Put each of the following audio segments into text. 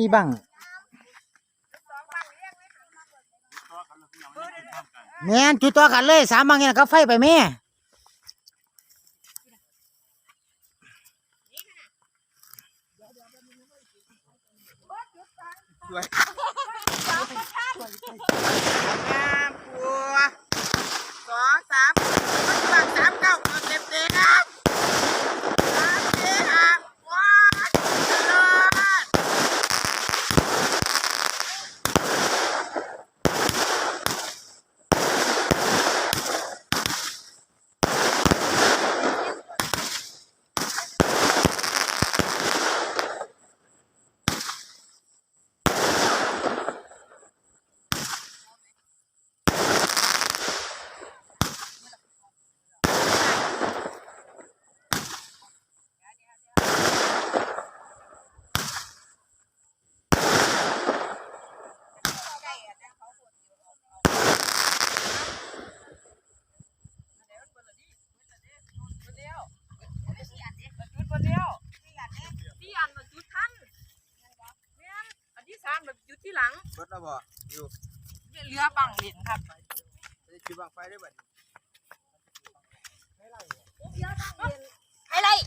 สี่บังแม่นจุดต่อกันเลยสามบังเนี่ยก็ไฟไปแม่งามปัวสองสามสามสามเก้าเต็มเต็มสามสี่ห้าว้าวเลิศ ที่อันมันจุดทันแม่น อันที่สามแบบจุดที่หลังรถเราบ่อยู่เรือบังเหรียญครับจะจุดบังไฟได้บ่ไฮไลท์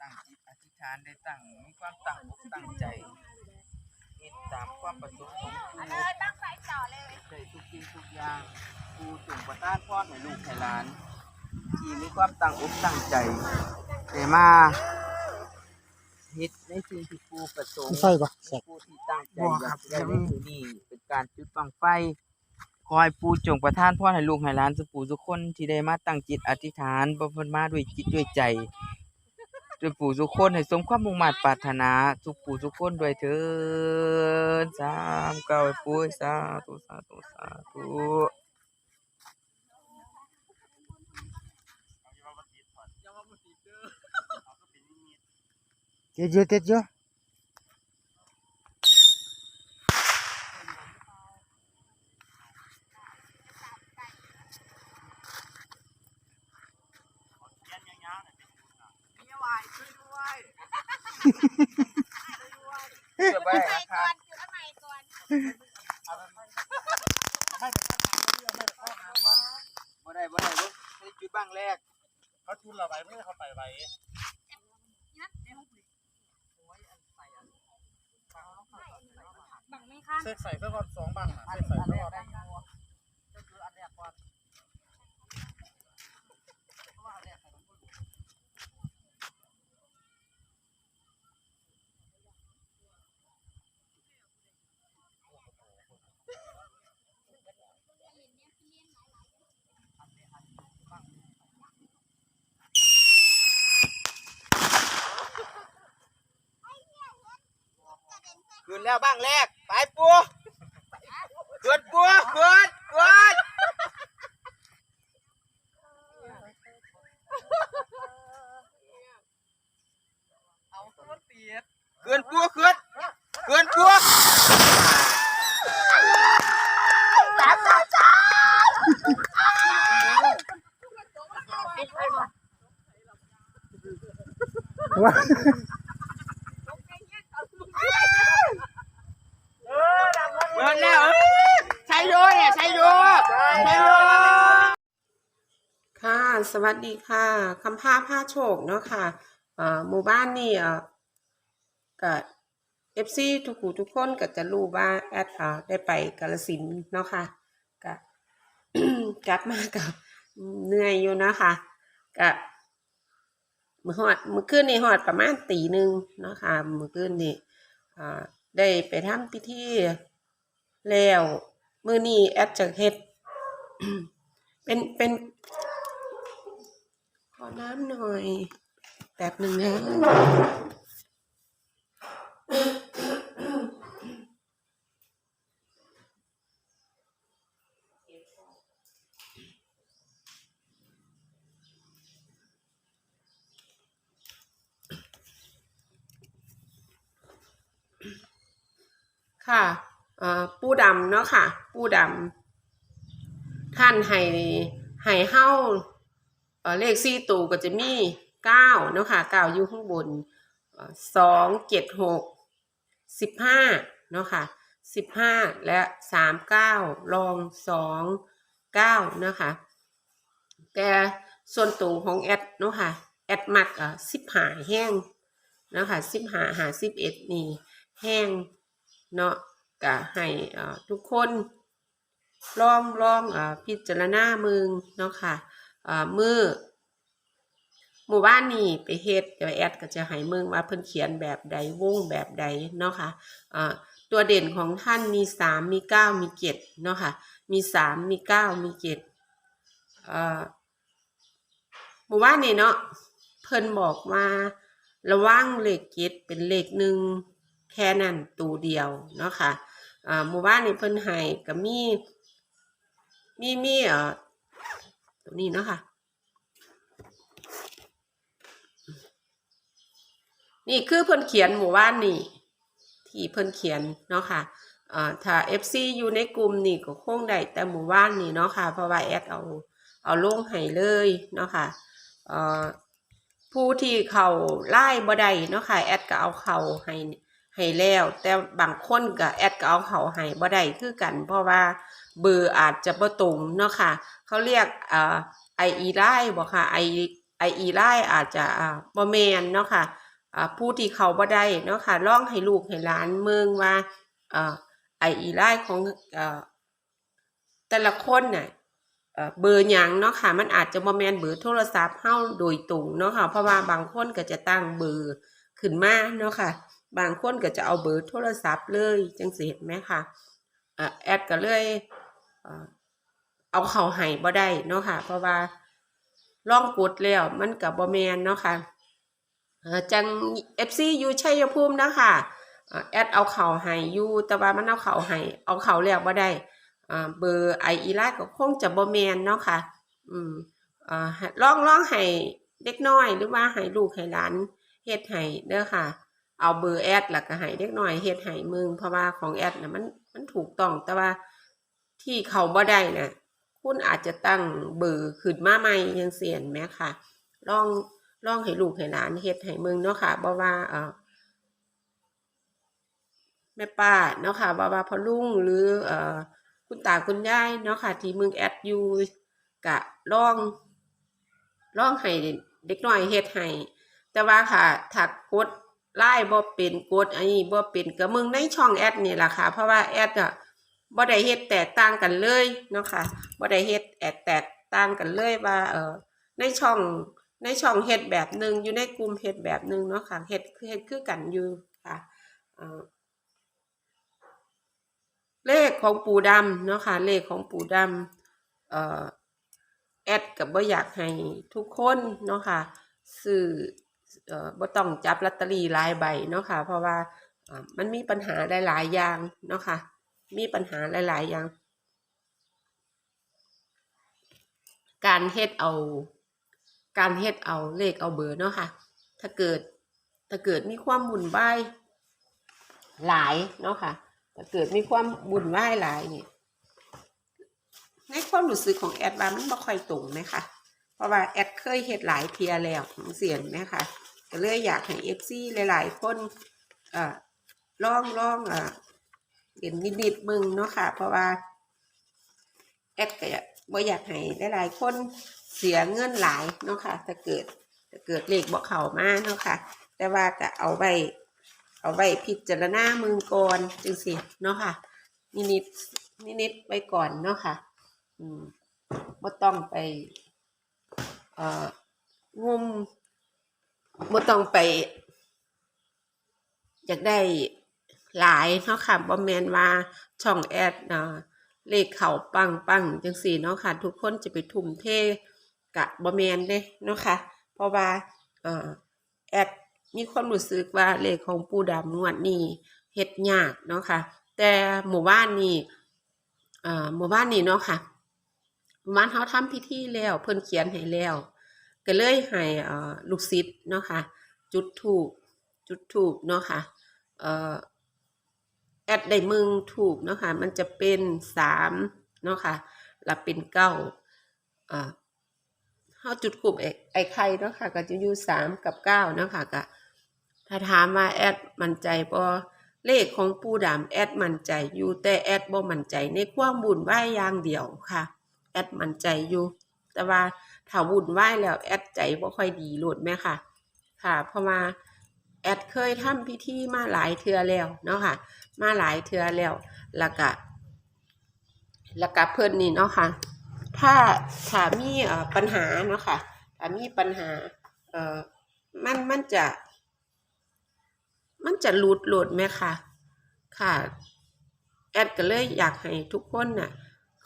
ตั้งจิตอธิษฐานได้ตั้งมีความตั้งอกตั้งใจเฮ็ดตามความประสงค์ของครูเลยตั้งไฟต่อเลยได้ทุกสิ่งทุกอย่างครูจงประทานพรให้ลูกให้หลานที่มีความตั้งอกตั้งใจได้มาเฮ็ด ในสิ่งที่ครูประสงค์ไฟบ่แสกผู้ที่ตั้งใจอยากได้ในที่นี้เป็นการจุดบังไฟขอให้ปู่จงประทานพรให้ลูกให้หลานสุปู่ทุกคนที่ได้มาตั้งจิตอธิษฐานบ่เพิ่นมาด้วยจิตด้วยใจด้วยปู่ทุกคนให้สมความมุ่งมั่นปรารถนาทุกปู่ทุกคนด้วยเถิดสามเก้าปู่สาธุสาธุสาธุ เจ็ดเยอะเจ็ดเยอะ มีวายช่วยด้วย เพื่อไว้ราคา จุดทำไมก่อน บ่ได้บ่ได้เด้อให้จุดบังแรก เขาทุนเราไปไม่ได้เขาไปไป บังไหมคะ เซ็กใส่เพื่อก่อนสองบังนะเซ็กใส่เพื่อก่อน ขึ้นแล้วบังแรก ไปปู่ขึ้นปู่ขึ้นขึ้นเอาตัวเปียกเกินปัวเกินเกินปัวว้า เกินแล้วใช้โยเนี่ยใช้โยใช้โย ค่ะ ส วัสดีค่ะคำพาผ้าโชคเนาะค่ะหมู่บ้านนี่เออกับเอฟซีทุกหูทุกคนก็จะรู้ว่าแอดเออได้ไปกาลสินเนาะค่ะก็กลับมากับเหนื่อยอยู่นะคะก็มือหอดมือคืนนี่หอดประมาณตีหนึ่งเนาะค่ะมือคืนนี่ได้ไปทำพิธีแล้วมือนี้แอดจะเฮ็ดเป็นเป็น น้ำหน่อยแป๊บหนึ่งนะค่ะอ่อปูดำเนาะค่ะ ปูดำท่านให้ให้เฮ้า เลขสี่ตัวก็จะมีเก้าเนาะค่ะเก้าอยู่ข้างบนสองเจ็ดหกสิบห้าเนาะค่ะสิบห้าและสามเก้ารองสองเก้านะคะแต่ส่วนตัวของแอดเนาะค่ะแอดมักอะสิบหาแห้งเนาะค่ะสิบหาหาสิบเอ็ดนี่แห้งเนาะก็ให้อ่าทุกคนลองลองอ่าพิจารณามึงเนาะค่ะอ่า มือหมู่บ้านนี่ไปเฮ็ดเดี๋ยวแอดก็จะให้มึงว่าเพิ่นเขียนแบบใดวงแบบใดเนาะค่ะอ่าตัวเด่นของท่านมีสามมีเก้ามีเจ็ดเนาะค่ะมีสามมีเก้ามีเจ็ดหมู่บ้านนี่เนาะเพิ่นบอกว่าระว่างเลขเจ็ดเป็นเลขหนึ่งแค่นั้นตัวเดียวเนาะค่ะอ่าหมู่บ้านนี่เพิ่นให้ก็มีมีมีเอ่อ ตัวนี้เนาะค่ะ นี่คือเพิ่นเขียนหมู่บ้านนี่ ที่เพิ่นเขียนเนาะค่ะอ่าถ้า FC อยู่ในกลุ่มนี่ก็คงได้แต่หมู่บ้านนี่เนาะค่ะ เพราะว่าแอดเอาเอาลงให้เลยเนาะค่ะเอ่อผู้ที่เขาไล่บ่ได้เนาะค่ะแอดก็เอาเขาให้ให้แล้ว แต่บางคนก็แอดก็เอาเขาให้บ่ได้คือกัน เพราะว่า เบอร์อาจจะบ่ตรงเนาะค่ะเขาเรียกเอ่อไออีไล่บ่ค่ะไอไออีไล่อาจจะอ่าบ่แมนเนาะค่ะอ่าผู้ที่เขาบ่ได้เนาะค่ะลองให้ลูกให้หลานเมืองว่าเอ่อไออีไล่ของเอ่อแต่ละคนน่ะเอ่อเบอร์ยังเนาะค่ะ มันอาจจะบ่แมนเบอร์โทรศัพท์เฮาโดยตรงเนาะค่ะ เพราะว่าบางคนก็จะตั้งเบอร์ขึ้นมาเนาะค่ะ บางคนก็จะเอาเบอร์โทรศัพท์เลยจังสิเห็นไหมค่ะเอ่อแอดก็เลย เอาเขาให้บ่ได้เนาะค่ะ เพราะว่าลองกดแล้วมันก็บ่แมนเนาะค่ะเอ่อจัง FC อยู่ชัยภูมินะคะเอ่อแอดเอาเข้าห้อยู่แต่ว่ามันเอาเข้าให้เอาเข้าแล้วบ่ได้เบอร์ไออีไลก็คงจะบ่แมนเนาะค่ะ อืมอ่าให้ลองลองให้เด็กน้อยหรือว่าให้ลูกให้หลานเฮ็ดให้เด้อค่ะ เอาเบอร์แอดแล้วก็ให้เด็กน้อยเฮ็ดให้มึงเพราะว่าของแอดน่ะมันมันถูกต้องแต่ว่า ที่เขาบ่ได้น่ะคุณอาจจะตั้งเบอร์ขึ้นมาใหม่ยังเสียนไหมค่ะลองลองให้ลูกให้หลานเฮ็ดให้มึงเนาะค่ะบ่ว่าเอ่อแม่ป้าเนาะค่ะว่าว่าพ่อลุงหรือเอ่อคุณตาคุณยายเนาะค่ะ ที่มึงแอดอยู่กะลองลองให้เด็กน้อยเฮ็ดให้แต่ว่าค่ะถ้ากดไล่บ่เป็นกดอันนี้บ่เป็นก็มึงในช่องแอดนี่แหละค่ะ เพราะว่าแอดอะ บ่ได้เฮ็ดแตกต่างกันเลยเนาะค่ะบ่ได้เฮ็ดแอดแตกต่างกันเลยว่าเออในช่องในช่องเฮ็ดแบบหนึ่งอยู่ในกลุ่มเฮ็ดแบบหนึ่งเนาะค่ะเฮ็ดคือเฮ็ดคือกันอยู่ค่ะเลขของปู่ดำเนาะค่ะเลขของปู่ดำเอ่อแอดกับบ่อยากให้ทุกคนเนาะค่ะซื้อเอ่อบ่ต้องจับลอตเตอรี่หลายใบเนาะค่ะเพราะว่าอ่ามันมีปัญหาหลายๆอย่างเนาะค่ะ มีปัญหาหลาย ๆ อย่าง การเฮ็ดเอา การเฮ็ดเอาเลขเอาเบอร์เนาะค่ะ ถ้าเกิด ถ้าเกิดมีความบุญบหลายเนาะค่ะ ถ้าเกิดมีความบุญไหวหลายเนี่ยในความรู้สึกของแอดว่ามันบ่ค่อยตรงไหมคะเพราะว่าแอดเคยเฮ็ดหลายเทียแล้วเสียนไหมคะก็เลยอยากให้เอฟซีหลาย ๆ คนเอ่อลองลองอ่อ เรียนนิดๆมึงเนาะค่ะ เพราะว่าแอดก็บ่อยากให้หลายๆคนเสียเงินหลายเนาะค่ะถ้าเกิดถ้าเกิดเลขบ่เข้ามาเนาะค่ะ แต่ว่าก็เอาไว้เอาไว้พิจารณามึงก่อนจังสิเนาะค่ะ นิดนินิดๆไว้ก่อนเนาะค่ะ อืมบ่ต้องไป เอ่องมบ่ต้องไป อยากได้ หลายเนาะค่ะบ่แมนว่าช่องแอดเนาะเลขเขาปังปังจังสี่เนาะค่ะ ทุกคนจะไปทุ่มเทกะบ่แมนเด้เนาะค่ะ เพราะว่าอแอดมีความรู้สึกว่าเลขของปูดำงวดนี้เฮ็ดยากเนาะค่ะ แต่หมู่บ้านนี้หมู่บ้านนี้เนาะค่ะหมู่บ้านเขาทำพิธีแล้วเพิ่นเขียนให้แล้ว ก็เลยให้ลูกศิษย์เนาะค่ะ จุดธูปจุดธูปเนาะค่ะเอ่อ แอดได้มึงถูกเนาะค่ะมันจะเป็นสามเนาะค่ะแล้วเป็นเก้าเอ่อเฮาจุดกลุ่มไอ้ไอ้ไข่เนาะค่ะก็จะอยู่สามกับเก้าเนาะค่ะก็ถ้าถามว่าแอดมั่นใจบ่เลขของปูดำแอดมั่นใจอยู่แต่แอดบ่มั่นใจในความบุญไหวายอย่างเดียวค่ะ แอดมั่นใจอยู่ แต่ว่าถ้าวุ่นวแล้วแอดใจบ่ค่อยดีโลดแม่ค่ะ ค่ะเพราะว่าแอดเคยทำพิธีมาหลายเทื่อแล้วเนาะค่ะ มาหลายเทื่อแล้วแล้วก็แล้วก็เพิ่นนี่เนาะค่ะ ถ้าถ้ามีปัญหาเนาะค่ะถ้ามีปัญหาเอ่อมันมันจะ มันจะหลุดหลดไหมค่ะ ค่ะ แอดก็เลยอยากให้ทุกคนน่ะ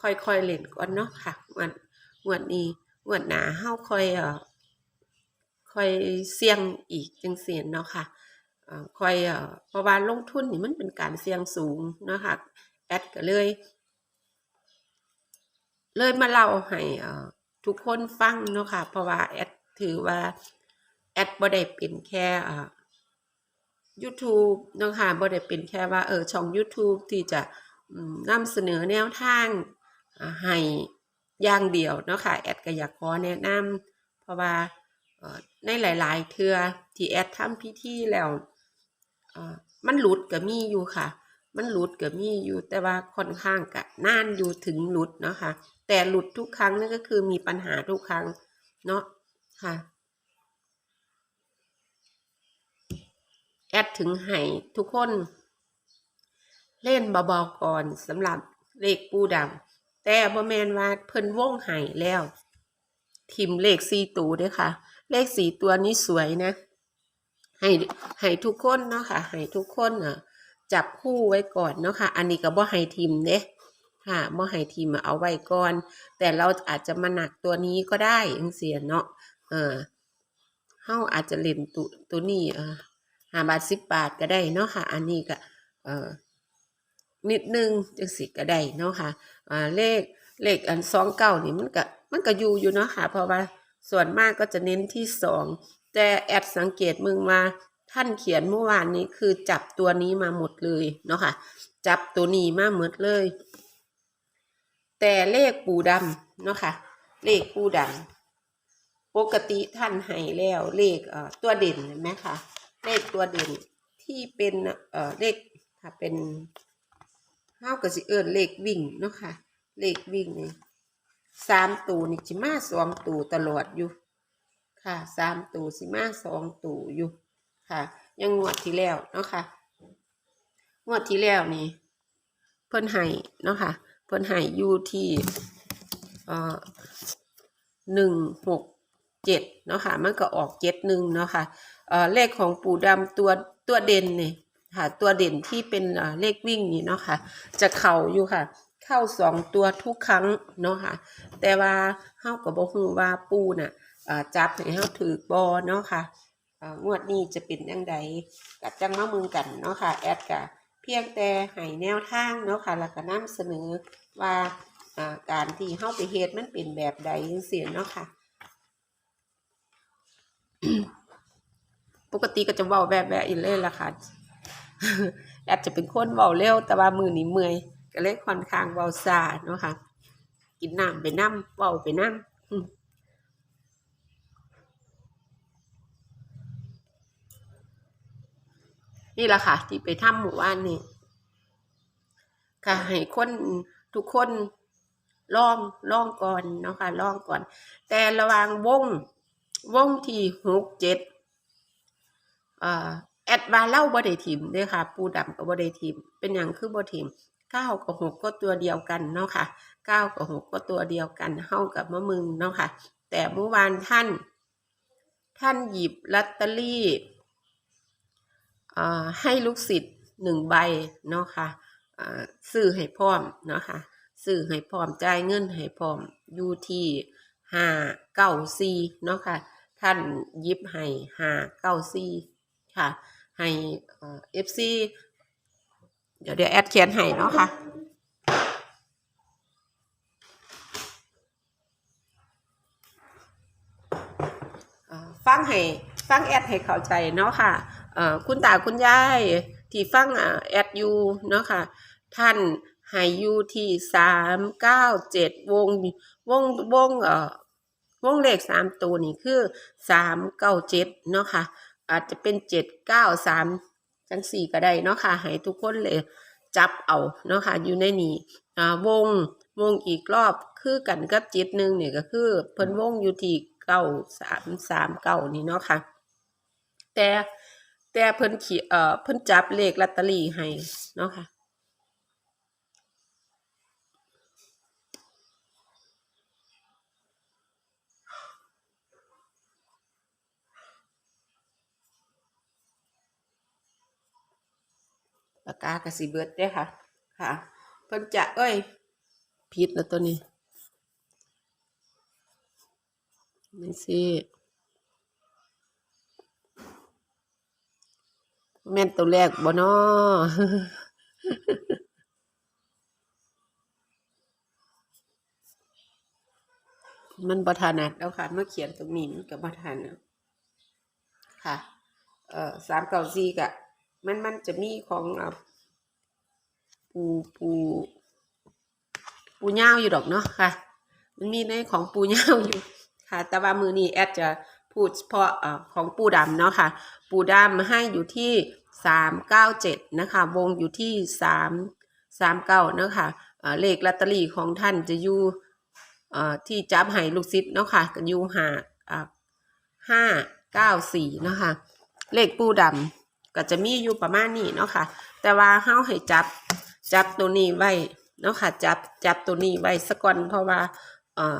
ค่อยๆเล่นก่อนเนาะค่ะวันวันนี้วันหน้าเฮาค่อยเอ่อค่อยเสี่ยงอีกจังซี่เนาะค่ะเอ่อ คอยเอ่อเพราะว่าลงทุนนี่มันเป็นการเสี่ยงสูงนะคะแอดก็เลย เลยมาเล่าให้ทุกคนฟังเนาะค่ะเพราะว่าแอดถือว่าแอดบ่ได้เป็นแค่เอ่อ YouTube เนาะค่ะบ่ได้เป็นแค่ว่าเออช่อง YouTube ที่จะอืมนำเสนอแนวทางให้อย่างเดียวเนาะค่ะแอดก็อยากขอแนะนำเพราะว่าในหลาย ๆเทือที่แอดทำพิธีแล้ว มันหลุดก็มีอยู่ค่ะ มันหลุดก็มีอยู่แต่ว่าค่อนข้างกะนานอยู่ถึงหลุดเนาะค่ะ แต่หลุดทุกครั้งนั่นก็คือมีปัญหาทุกครั้งเนาะค่ะแอดถึงให้ทุกคน เล่นเบาๆก่อนสำหรับเลขปูดำแต่บ่แมนว่าเพิ่นว่งไห้แล้ว ทิมเลขสี่ตัวด้วยค่ะ เลขสี่ตัวนี้สวยนะ ให้ให้ทุกคนเนาะค่ะให้ทุกคนอะจับคู่ไว้ก่อนเนาะค่ะ อันนี้ก็บ่ให้ทิมเด้ค่ะบ่ให้ทิมเอาไว้ก่อน แต่เราอาจจะมาหนักตัวนี้ก็ได้จังเสียเนาะเออเฮาอาจจะเล่นตัวตัวนี้เออห้าบาทสิบบาทก็ได้เนาะค่ะ อันนี้ก็เออนิดนึงจังสิก็ได้เนาะค่ะอ่าเลขเลขอันสองเก้านี่มันก็มันก็อยู่อยู่เนาะค่ะ เพราะว่าส่วนมากก็จะเน้นที่สอง แต่แอดสังเกตมึงมาท่านเขียนเมื่อวานนี้คือจับตัวนี้มาหมดเลยเนาะค่ะ จับตัวนี้มาหมดเลย แต่เลขปูดำเนาะค่ะ เลขปูดำปกติท่านให้แล้วเลขเอ่อตัวเด่นเห็นไหมคะเลขตัวเด่นที่เป็นเอ่อเลขถ้าเป็นห้าวกับสิเอิญเลขวิ่งเนาะค่ะเลขวิ่งนี่สามตูนี่สิมาสองตูตลอดอยู่ ค่ะสามตูสิมาสองตูอยู่ค่ะ ยังงวดที่แล้วเนาะค่ะงวดที่แล้วนี่ เพิ่นให้เนาะค่ะ เพิ่นให้อยู่ที่เอ่อหนึ่งหกเจ็ดเนาะค่ะ มันก็ออกเจ็ดหนึ่งเนาะค่ะเอ่อเลขของปู่ดำตัวตัวเด่นเนี่ยค่ะตัวเด่นที่เป็นเเลขวิ่งนี่เนาะค่ะ จะเข่าอยู่ค่ะ เข้าสองตัวทุกครั้งเนาะค่ะ แต่ว่าเฮาก็บ่ฮูว่าปูน่ะเอ่อ จับให้เฮาถือบ่เนาะค่ะเอ่องวดนี้จะเป็นจังใดก็จังมามึงกันเนาะค่ะแอดก็เพียงแต่ให้แนวทางเนาะค่ะแล้วก็นำเสนอว่าการที่เฮาไปเฮ็ดมันเป็นแบบใดจังซี่เนาะค่ะปกติก็จะเว้าแบบแบบอีเลยล่ะค่ะแอดจะเป็นคนเว้าเร็วแต่ว่ามือนี้เมื่อยก็เลยค่อนข้างเว้าซ่าเนาะค่ะ กินน้ำไปน้ำเว้าไปน้ำอืม นี่แหละค่ะ ที่ไปถ้ำหมู่บ้านนี่ค่ะให้คนทุกคนล่องล่องก่อนเนาะค่ะล่องก่อน แต่ระว่างวงวงที่หกเจ็ดเอ่อแอดว่าเล่าบ่ได้ทิมเด้อค่ะ ปูดำก็บ่ได้ทิมเป็นหยังคือบ่ทิมเก้ากับหกก็ตัวเดียวกันเนาะค่ะเก้ากับหกก็ตัวเดียวกันเฮากับมะมึงเนาะค่ะ แต่เมื่อวานท่าน ท่านหยิบลอตเตอรี่ ให้ลูกศิษย์หนึ่งใบเนาะค่ะเอ่อซื้อให้พร้อมเนาะค่ะซื้อให้พร้อมจ่ายเงินให้พร้อมอยู่ที่ห้าเก้าสี่เนาะค่ะท่านยิบให้ห้าเก้าสี่ค่ะ ให้เอฟซีเดี๋ยวเดี๋ยวแอดเขียนให้เนาะค่ะเอ่อฟังให้ฟังแอดให้เข้าใจเนาะค่ะเอ่อ คุณตาคุณยายที่ฟังอ่าแอดยูเนาะค่ะ ท่านให้อยู่ที่สามเก้าเจ็ดวงวงวงเอ่อวงเลขสามตัวนี่คือสามเก้าเจ็ดเนาะค่ะ อาจจะเป็นเจ็ดเก้าสามจังสี่ก็ได้เนาะค่ะให้ทุกคนเลยจับเอาเนาะค่ะอยู่ในนี้อ่าวงวงอีกรอบคือกันกับเจ็ดหนึ่งเนี่ยก็คือเพิ่นวงอยู่ที่เก้าสามสามเก้านี่เนาะค่ะ แต่ แต่เพิ่นขีเอ่อเพิ่นจับเลขลอตเตอรี่ให้เนาะค่ะปากกากระสีเบิดได้ค่ะ ค่ะ เพิ่นจะเอ้ยผิดแล้วตัวนี้นี่สิ แม่นตัวแรกบ่น้อมันบ่ถนัดแล้วค่ะเมื่อเขียนตรงนี้มันก็บ่ถนัดค่ะ เอ่อสามเก้าสี่กะ มันมันจะมีของอปูปูปูย่าอยู่ดอกเนาะค่ะ มันมีในของปูย่าอยู่ค่ะ แต่ว่ามือนี้แอดจะ พูดเฉพาะของปูดำเนาะค่ะ ปูดำให้อยู่ที่สามเก้าเจ็ดนะคะ วงอยู่ที่สามสามเก้าเนาะค่ะอ่าเลขลอตเตอรี่ของท่านจะอยู่ที่จับให้ลูกศิษย์เนาะค่ะอยู่หาห้าเก้าสี่เนาะค่ะเลขปูดำก็จะมีอยู่ประมาณนี้เนาะค่ะ แต่ว่าเฮาให้จับจับตัวนี้ไว้เนาะค่ะจับจับตัวนี้ไว้สะก่อนเพราะว่าเอ่อ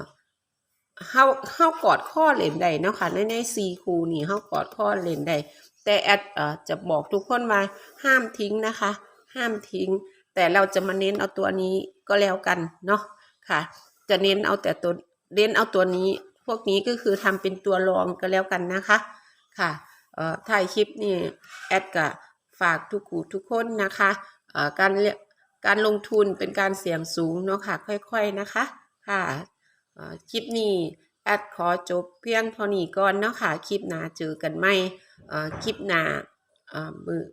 เฮาเฮากอดข้อเล่นได้เนาะค่ะในในซีคูนี่เฮากอดข้อเล่นได้แต่แอดเอ่อจะบอกทุกคนว่าห้ามทิ้งนะคะ ห้ามทิ้ง แต่เราจะมาเน้นเอาตัวนี้ก็แล้วกันเนาะค่ะ จะเน้นเอาแต่ตัวเน้นเอาตัวนี้ พวกนี้ก็คือทำเป็นตัวรองก็แล้วกันนะคะค่ะเอ่อถ่ายคลิปนี่แอดก็ฝากทุกคูทุกคนนะคะเอ่อการเรียการลงทุนเป็นการเสี่ยงสูงเนาะค่ะ ค่อยๆนะคะ ค่ะ คลิปนี้แอดขอจบเพียงเท่านี้ก่อนเนาะค่ะ คลิปหน้าเจอกันไหม่คลิปหน้ามือ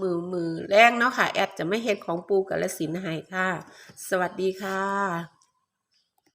มือมือแรงเนาะค่ะ แอดจะไม่เห็นของปูกาลสินธุ์ให้ค่ะ สวัสดีค่ะ